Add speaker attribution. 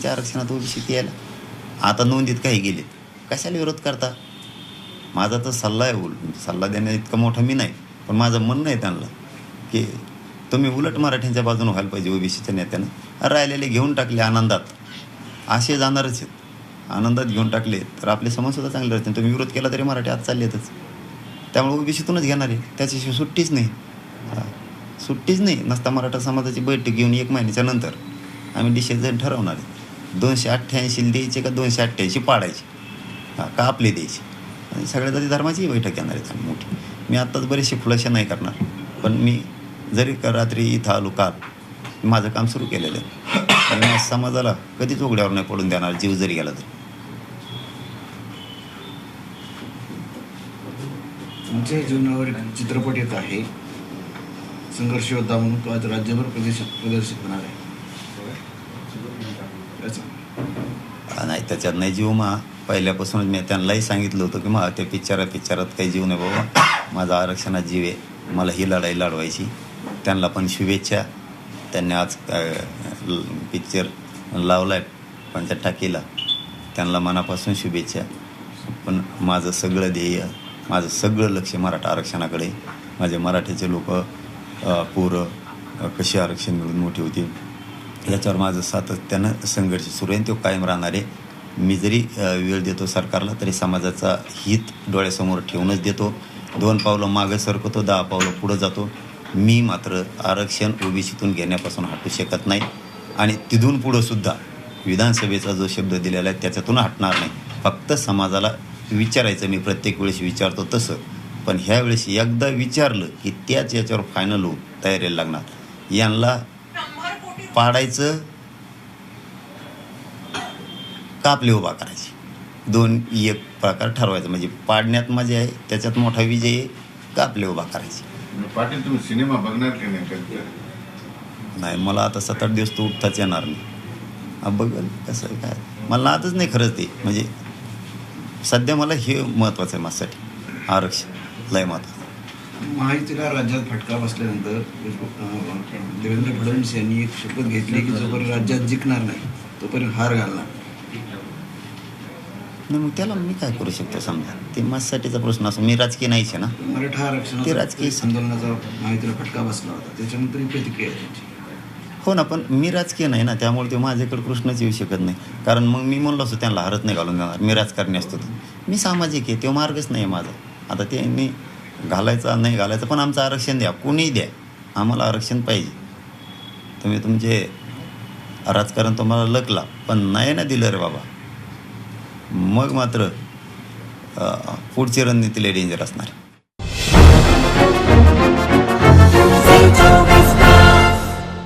Speaker 1: तुमच्या आरक्षणात ओबीसी यायला आता नोंदीत काही गेले कशाला विरोध करता? माझा तर सल्ला आहे उल म्हणजे सल्ला देण्या इतका मोठा मी नाही. पण माझं म्हणणं आहे त्यांना की तुम्ही उलट मराठ्यांच्या बाजूने व्हायला पाहिजे ओबीसीच्या नेत्यानं. राहिलेले घेऊन टाकले आनंदात. असे जाणारच आहेत. आनंदात घेऊन टाकले तर आपले समाजसुद्धा चांगले राहतील तुम्ही विरोध केला तरी मराठी आज चालले त्यामुळे ओबीसीतूनच घेणार आहे. त्याच्याशिवाय सुट्टीच नाही. सुट्टीच नाही. नसता मराठा समाजाची बैठक घेऊन एक महिन्याच्या नंतर आम्ही डिसिजन ठरवणार आहे. दोनशे अठ्ठ्याऐंशी द्यायचे का दोनशे अठ्ठ्याऐंशी पाडायचे? हां का आपले द्यायचे? आणि सगळ्या जाती धर्माचीही बैठक येणार आहेत आम्ही मोठी. मी आत्ताच बरेचसे खुलासे नाही करणार पण मी जरी का रात्री इथं आलो काल माझं काम सुरू केलेलं आहे. आणि मी समाजाला कधीच उघड्यावर नाही पडून देणार जीव जरी गेला तरी.
Speaker 2: तुमच्या जीवनावर एक चित्रपट येत आहे. संघर्ष योद्धा म्हणून तो आज राज्यभर प्रदर्शित प्रदर्शित होणार आहे.
Speaker 1: नाही त्याच्यात नाही जीव मा. पहिल्यापासूनच मी त्यांनाही सांगितलं होतं की मग त्या पिक्चरात पिक्चरात काही जीव नाही बाबा. माझा आरक्षणात जीव आहे. मला ही लढाई लढवायची. त्यांना पण शुभेच्छा. त्यांनी आज पिक्चर लावला आहे त्या टाकीला त्यांना मनापासून शुभेच्छा. पण माझं सगळं ध्येय माझं सगळं लक्ष मराठा आरक्षणाकडे माझे मराठीचे लोक पोरं कसे कशी आरक्षण मिळून मोठी होती याच्यावर माझं सातत्यानं संघर्ष सुरू आहे तो कायम राहणार आहे. मी जरी वेळ देतो सरकारला तरी समाजाचा हित डोळ्यासमोर ठेवूनच देतो. दोन पावलं मागे सरकतो दहा पावलं पुढं जातो. मी मात्र आरक्षण ओबीसीतून घेण्यापासून हटू शकत नाही. आणि तिथून पुढंसुद्धा विधानसभेचा जो शब्द दिलेला आहे त्याच्यातून हटणार नाही. फक्त समाजाला विचारायचं मी प्रत्येक वेळेस विचारतो तसं. पण ह्या वेळेस एकदा विचारलं की त्याच याच्यावर फायनल होऊन तयारीला लागणार. यांना पाडायचं कापले उभा करायची. दोन एक प्रकार ठरवायचा. म्हणजे पाडण्यात मजा आहे त्याच्यात मोठा विजय आहे कापले उभा करायची.
Speaker 3: पाटील तुम्ही सिनेमा बघणार की नाही
Speaker 1: नाही मला आता सात आठ दिवस तो उठताच येणार नाही. हा बघल कसं काय. मला आतच नाही खरंच ते. म्हणजे सध्या मला हे महत्त्वाचं आहे माझ्यासाठी. आरक्षण. लय महत्त्वाचं
Speaker 2: महायुतीला राज्यात फटका बसल्यानंतर देवेंद्र फडणवीस यांनी एक शपथ घेतली की जोपर्यंत राज्यात जिंकणार नाही तोपर्यंत हार घालणार.
Speaker 1: नाही मग त्याला मी काय करू शकतो समजा? ते माझ्यासाठीचा प्रश्न असो मी राजकीय नाहीच आहे ना?
Speaker 2: मराठा
Speaker 1: ते
Speaker 2: आरक्षणाचा
Speaker 1: राजकीय
Speaker 2: आंदोलनाचा महायुतीला फटका बसला होता. त्याच्यानंतर ही प्रतिक्रिया त्यांची.
Speaker 1: हो ना पण मी राजकीय नाही ना त्यामुळे ते माझ्याकडे प्रश्नच येऊ शकत नाही. कारण मग मी म्हणलो असतो त्यांना हरत नाही घालून देणार मी राजकारणी असतो. मी सामाजिक आहे तो मार्गच नाही माझा. आता त्यांनी घालायचा नाही घालायचं पण आमचं आरक्षण द्या. कोणीही द्या? आम्हाला आरक्षण पाहिजे. तुम्ही तुमचे राजकारण तुम्हाला लकला पण नाही ना दिलं रे बाबा. मग मात्र पुढची रणनीती लय डेंजर असणार